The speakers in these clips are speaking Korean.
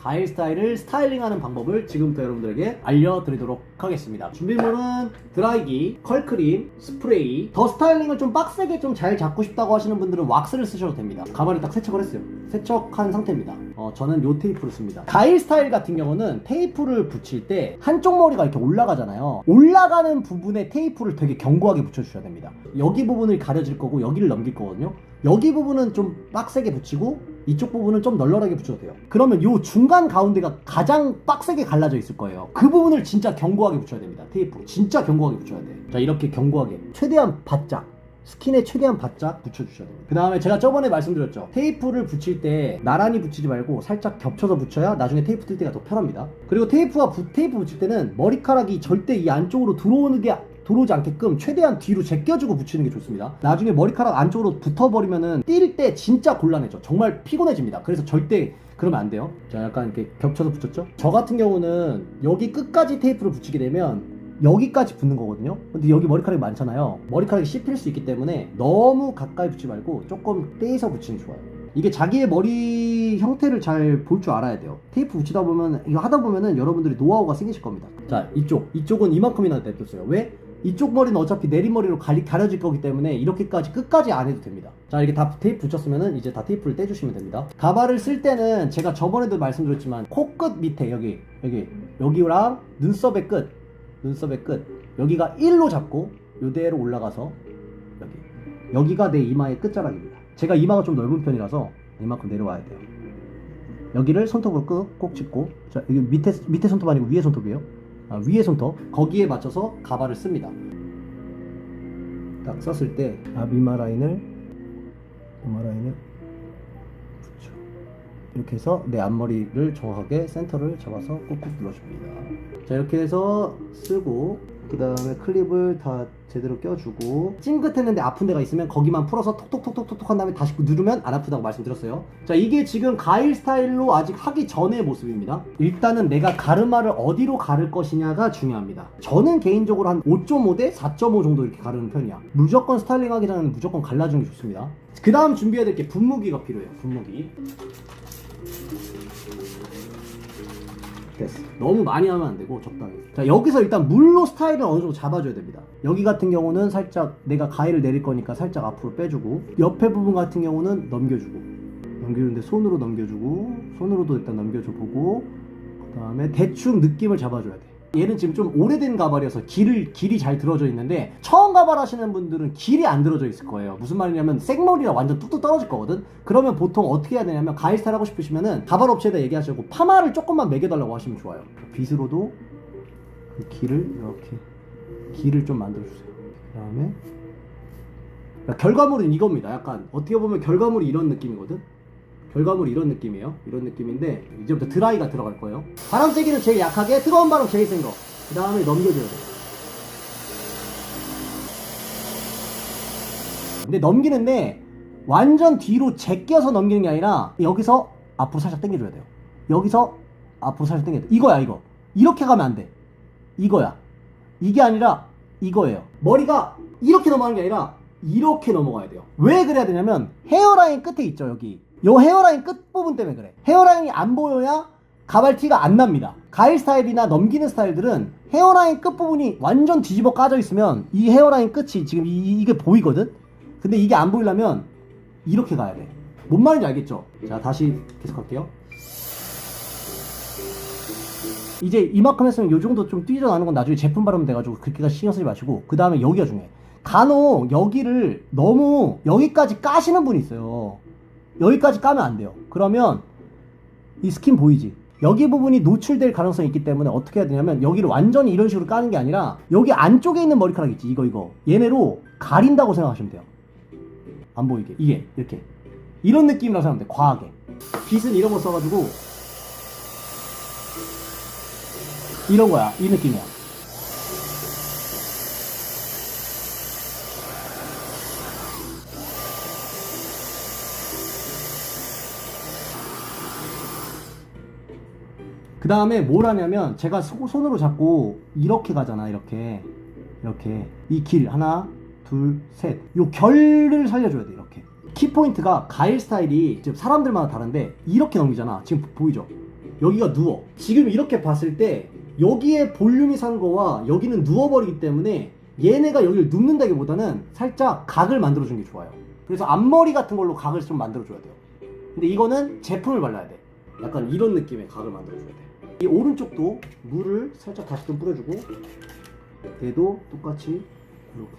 가일 스타일을 스타일링하는 방법을 지금부터 여러분들에게 알려드리도록 하겠습니다. 준비물은 드라이기, 컬크림, 스프레이. 더 스타일링을 좀 빡세게 좀 잘 잡고 싶다고 하시는 분들은 왁스를 쓰셔도 됩니다. 가발이 딱 세척을 했어요. 세척한 상태입니다. 어, 저는 요 테이프를 씁니다. 가일 스타일 같은 경우는 테이프를 붙일 때 한쪽 머리가 이렇게 올라가잖아요. 올라가는 부분에 테이프를 되게 견고하게 붙여주셔야 됩니다. 여기 부분을 가려질 거고 여기를 넘길 거거든요. 여기 부분은 좀 빡세게 붙이고 이쪽 부분은 좀 널널하게 붙여도 돼요. 그러면 요 중간 가운데가 가장 빡세게 갈라져 있을 거예요. 그 부분을 진짜 견고하게 붙여야 됩니다. 테이프로. 진짜 견고하게 붙여야 돼. 자, 이렇게 견고하게. 최대한 바짝. 스킨에 최대한 바짝 붙여주셔야 됩니다. 그 다음에 제가 저번에 말씀드렸죠. 테이프를 붙일 때 나란히 붙이지 말고 살짝 겹쳐서 붙여야 나중에 테이프 뜰 때가 더 편합니다. 그리고 테이프와 부- 테이프 붙일 때는 머리카락이 절대 이 안쪽으로 들어오는 게 들어오지 않게끔 최대한 뒤로 제껴주고 붙이는 게 좋습니다. 나중에 머리카락 안쪽으로 붙어버리면은 뛸 때 진짜 곤란해져. 정말 피곤해집니다. 그래서 절대 그러면 안 돼요. 자, 약간 이렇게 겹쳐서 붙였죠? 저 같은 경우는 여기 끝까지 테이프를 붙이게 되면 여기까지 붙는 거거든요. 근데 여기 머리카락이 많잖아요. 머리카락이 씹힐 수 있기 때문에 너무 가까이 붙지 말고 조금 떼서 붙이는 게 좋아요. 이게 자기의 머리 형태를 잘 볼 줄 알아야 돼요. 테이프 붙이다 보면 이거 하다 보면은 여러분들이 노하우가 생기실 겁니다. 자, 이쪽 이쪽은 이만큼이나 냅뒀어요. 왜? 이쪽 머리는 어차피 내리머리로 가려질 거기 때문에 이렇게까지 끝까지 안 해도 됩니다. 자, 이렇게 다 테이프 붙였으면은 이제 다 테이프를 떼주시면 됩니다. 가발을 쓸 때는 제가 저번에도 말씀드렸지만 코끝 밑에 여기, 여기, 여기랑 눈썹의 끝, 눈썹의 끝, 여기가 1로 잡고 요대로 올라가서 여기. 여기가 내 이마의 끝자락입니다. 제가 이마가 좀 넓은 편이라서 이만큼 내려와야 돼요. 여기를 손톱으로 끄- 꼭 짚고, 자, 여기 밑에, 밑에 손톱 아니고 위에 손톱이에요. 아, 위에 손톱 거기에 맞춰서 가발을 씁니다. 딱 썼을 때 앞 이마 라인을 이마 라인을 이렇게 해서 내 앞머리를 정확하게 센터를 잡아서 꾹꾹 눌러줍니다. 자 이렇게 해서 쓰고 그 다음에 클립을 다 제대로 껴주고 찡긋했는데 아픈 데가 있으면 거기만 풀어서 톡톡톡톡톡 한 다음에 다시 누르면 안 아프다고 말씀드렸어요. 자 이게 지금 가일 스타일로 아직 하기 전의 모습입니다. 일단은 내가 가르마를 어디로 가를 것이냐가 중요합니다. 저는 개인적으로 한 5.5 대 4.5 정도 이렇게 가르는 편이야. 무조건 스타일링 하기 전에는 무조건 갈라주는 게 좋습니다. 그 다음 준비해야 될 게 분무기가 필요해요 분무기 됐어. 너무 많이 하면 안 되고 적당히. 자 여기서 일단 물로 스타일을 어느 정도 잡아줘야 됩니다. 여기 같은 경우는 살짝 내가 가위를 내릴 거니까 살짝 앞으로 빼주고 옆에 부분 같은 경우는 넘겨주고 넘겨주는데 손으로 넘겨주고 손으로도 일단 넘겨줘 보고 그 다음에 대충 느낌을 잡아줘야 돼. 얘는 지금 좀 오래된 가발이어서 길을, 길이 잘 들어져 있는데 처음 가발 하시는 분들은 길이 안 들어져 있을 거예요. 무슨 말이냐면 생머리라 완전 뚝뚝 떨어질 거거든? 그러면 보통 어떻게 해야 되냐면 가일 스타일 하고 싶으시면은 가발 업체에다 얘기하시고 파마를 조금만 매겨달라고 하시면 좋아요. 빗으로도 그 길을 이렇게 길을 좀 만들어주세요. 그 다음에 결과물은 이겁니다. 약간 어떻게 보면 결과물이 이런 느낌이거든 결과물이 이런 느낌이에요. 이런 느낌인데 이제부터 드라이가 들어갈 거예요. 바람 세기는 제일 약하게, 뜨거운 바람 제일 센 거. 그 다음에 넘겨줘야 돼. 근데 넘기는데 완전 뒤로 제껴서 넘기는 게 아니라 여기서 앞으로 살짝 당겨줘야 돼요. 여기서 앞으로 살짝 당겨야 돼. 이거야 이거. 이렇게 가면 안 돼. 이거야. 이게 아니라 이거예요. 머리가 이렇게 넘어가는 게 아니라 이렇게 넘어가야 돼요. 왜 그래야 되냐면 헤어라인 끝에 있죠 여기. 요 헤어라인 끝 부분 때문에 그래. 헤어라인이 안 보여야 가발 티가 안 납니다. 가일 스타일이나 넘기는 스타일들은 헤어라인 끝 부분이 완전 뒤집어 까져 있으면 이 헤어라인 끝이 지금 이, 게 보이거든. 근데 이게 안 보이려면 이렇게 가야 돼. 뭔 말인지 알겠죠? 자 다시 계속 할게요. 이제 이만큼 했으면 요 정도 좀 뛰어나는 건 나중에 제품 바르면 돼가지고 그렇게까지 신경 쓰지 마시고 그 다음에 여기가 중요해 간혹 여기를 너무 여기까지 까시는 분이 있어요 여기까지 까면 안 돼요. 그러면 이 스킨 보이지? 여기 부분이 노출될 가능성이 있기 때문에 어떻게 해야 되냐면 여기를 완전히 이런 식으로 까는 게 아니라 여기 안쪽에 있는 머리카락 있지 이거 이거. 얘네로 가린다고 생각하시면 돼요. 안 보이게. 이게 이렇게. 이런 느낌이라고 생각하면 돼 과하게. 빗은 이런 거 써가지고. 이런 거야. 이 느낌이야. 그 다음에 뭘 하냐면 제가 소- 손으로 잡고 이렇게 가잖아 이렇게 이렇게 이 길 하나 둘셋요 결을 살려줘야 돼 이렇게 키포인트가 가일 스타일이 지금 사람들마다 다른데 이렇게 넘기잖아 지금 보이죠 여기가 누워. 지금 이렇게 봤을 때 여기에 볼륨이 산 거와 여기는 누워버리기 때문에 얘네가 여기를 눕는다기보다는 살짝 각을 만들어주는 게 좋아요. 그래서 앞머리 같은 걸로 각을 좀 만들어줘야 돼요. 근데 이거는 제품을 발라야 돼. 약간 이런 느낌의 각을 만들어줘야 돼. 이 오른쪽도 물을 살짝 다시 좀 뿌려주고 얘도 똑같이 이렇게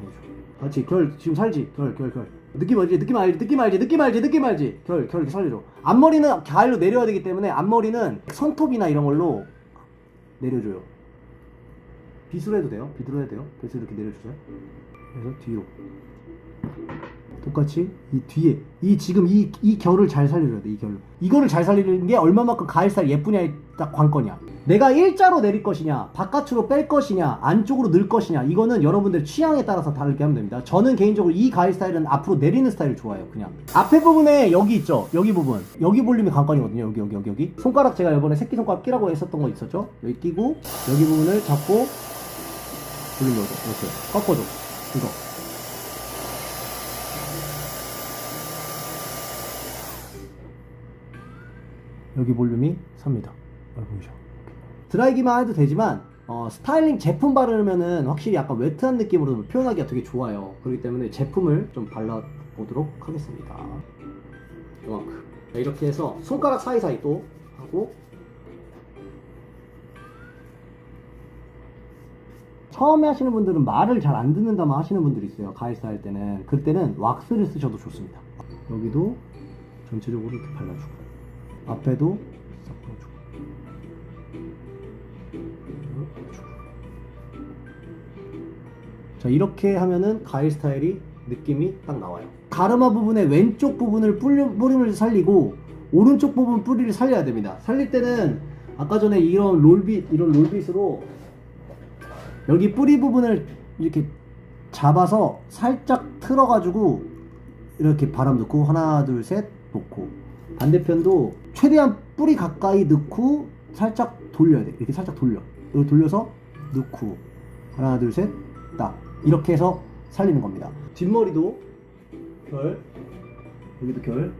해줘. 같이 결 지금 살지 결 결 결. 느낌 알지 느낌 알지 느낌 알지 느낌 알지 느낌 알지 결 결 이렇게 살려줘. 앞머리는 가을로 내려야 되기 때문에 앞머리는 손톱이나 이런 걸로 내려줘요. 빗으로 해도 돼요. 빗으로 해도 돼요. 그래서 이렇게 내려주세요. 그래서 뒤로. 똑같이 이 뒤에 이 지금 이, 이 결을 잘 살려줘야 돼 이 결을. 이거를 잘 살리는 게 얼마만큼 가을살 예쁘냐의 딱 관건이야. 내가 일자로 내릴 것이냐 바깥으로 뺄 것이냐 안쪽으로 넣을 것이냐 이거는 여러분들 취향에 따라서 다르게 하면 됩니다. 저는 개인적으로 이 가을 스타일은 앞으로 내리는 스타일을 좋아해요 그냥. 앞에 부분에 여기 있죠? 여기 부분. 여기 볼륨이 관건이거든요 여기 여기 여기 여기. 손가락 제가 이번에 새끼손가락 끼라고 했었던 거 있었죠? 여기 끼고 여기 부분을 잡고 넣어줘 이렇게. 꺾어줘. 이거 여기 볼륨이 삽니다. 보이죠? 드라이기만 해도 되지만 어, 스타일링 제품 바르면은 확실히 약간 웨트한 느낌으로 표현하기가 되게 좋아요. 그렇기 때문에 제품을 좀 발라보도록 하겠습니다. 이만큼. 자, 이렇게 해서 손가락 사이사이 또 하고 처음에 하시는 분들은 말을 잘 안 듣는다만 하시는 분들이 있어요. 가이스 할 때는. 그때는 왁스를 쓰셔도 좋습니다. 여기도 전체적으로 이렇게 발라주고. 앞에도 싹 풀어주고 풀어주고. 자 이렇게 하면은 가일 스타일이 느낌이 딱 나와요 가르마 부분의 왼쪽 부분을 뿌림을 살리고 오른쪽 부분 뿌리를 살려야 됩니다 살릴 때는 아까 전에 이런 롤빗 이런 롤빗으로 여기 뿌리 부분을 이렇게 잡아서 살짝 틀어가지고 이렇게 바람 넣고 하나 둘 셋 놓고 반대편도 최대한 뿌리 가까이 넣고 살짝 돌려야 돼. 이렇게 살짝 돌려. 이렇게 돌려서 넣고. 하나 둘 셋. 딱. 이렇게 해서 살리는 겁니다. 뒷머리도 결. 여기도 결.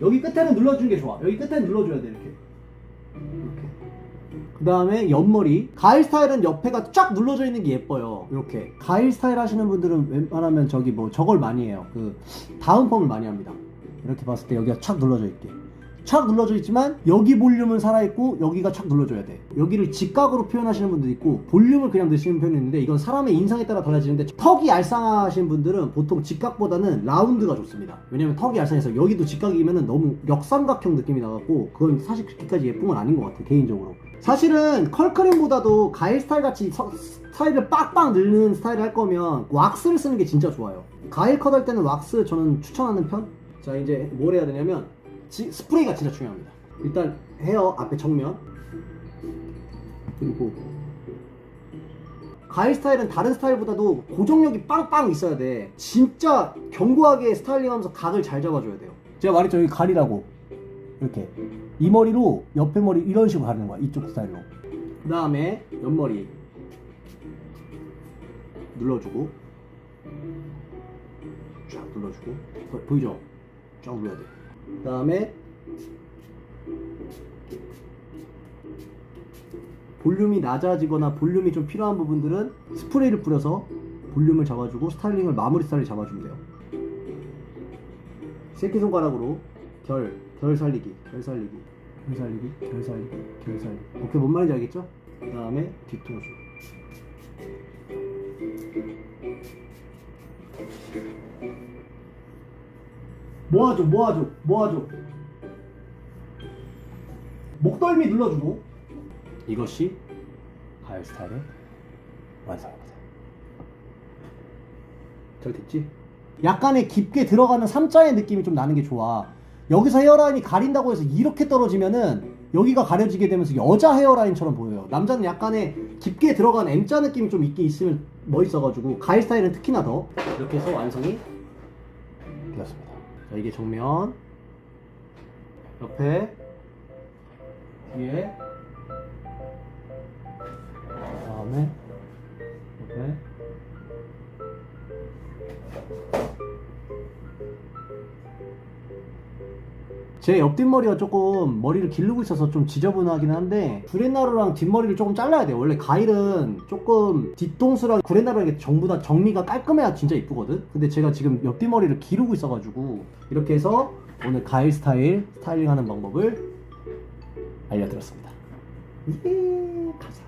여기 끝에는 눌러주는 게 좋아. 여기 끝에는 눌러줘야 돼 이렇게. 이렇게. 그 다음에 옆머리. 가일 스타일은 옆에가 쫙 눌러져 있는 게 예뻐요. 이렇게. 가일 스타일 하시는 분들은 웬만하면 저기 뭐 저걸 많이 해요. 그 다운 펌을 많이 합니다 이렇게 봤을 때 여기가 착 눌러져 있게 착 눌러져 있지만 여기 볼륨은 살아있고 여기가 착 눌러줘야 돼. 여기를 직각으로 표현하시는 분도 있고 볼륨을 그냥 넣으시는 편이 있는데 이건 사람의 인상에 따라 달라지는데 턱이 얄쌍하신 분들은 보통 직각보다는 라운드가 좋습니다. 왜냐면 턱이 얄쌍해서 여기도 직각이면 너무 역삼각형 느낌이 나갖고 그건 사실 그렇게까지 예쁜 건 아닌 것 같아 개인적으로. 사실은 컬크림보다도 가일 스타일 같이 서- 스타일을 빡빡 늘는 스타일을 할 거면 왁스를 쓰는 게 진짜 좋아요. 가일 컷 할 때는 왁스 저는 추천하는 편 자 이제 뭘 해야 되냐면 지- 스프레이가 진짜 중요합니다. 일단 헤어 앞에 정면 그리고 가일 스타일은 다른 스타일보다도 고정력이 빵빵 있어야 돼. 진짜 견고하게 스타일링하면서 각을 잘 잡아줘야 돼요. 제가 말했죠 여기 가리라고 이렇게 이 머리로 옆에 머리 이런 식으로 가리는 거야 이쪽 스타일로. 그 다음에 옆머리 눌러주고 쫙 눌러주고 보- 보이죠? 쫙 눌러야 돼. 그 다음에 볼륨이 낮아지거나 볼륨이 좀 필요한 부분들은 스프레이를 뿌려서 볼륨을 잡아주고 스타일링을 마무리 스타일을 잡아주면 돼요. 새끼손가락으로 결, 결 살리기, 결 살리기, 결 살리기, 결 살리기, 결 살리기. 오케이, 뭔 말인지 알겠죠? 그 다음에 뒤통수. 모아줘 모아줘 모아줘. 목덜미 눌러주고. 이것이 가을 스타일의 완성입니다. 잘 됐지? 약간의 깊게 들어가는 삼자의 느낌이 좀 나는 게 좋아. 여기서 헤어라인이 가린다고 해서 이렇게 떨어지면은 여기가 가려지게 되면서 여자 헤어라인처럼 보여요. 남자는 약간의 깊게 들어간 M자 느낌이 좀 있게 있으면 멋있어가지고 가을 스타일은 특히나 더. 이렇게 해서 완성이 되었습니다 자, 이게 정면. 옆에. 뒤에. 다음에. 옆에 제 옆뒷머리가 조금 머리를 기르고 있어서 좀 지저분하긴 한데 구레나루랑 뒷머리를 조금 잘라야 돼요. 원래 가일은 조금 뒤통수랑 구레나루랑 이게 전부 다 정리가 깔끔해야 진짜 이쁘거든? 근데 제가 지금 옆뒷머리를 기르고 있어가지고 이렇게 해서 오늘 가일 스타일 스타일링 하는 방법을 알려드렸습니다. 예 감사합니다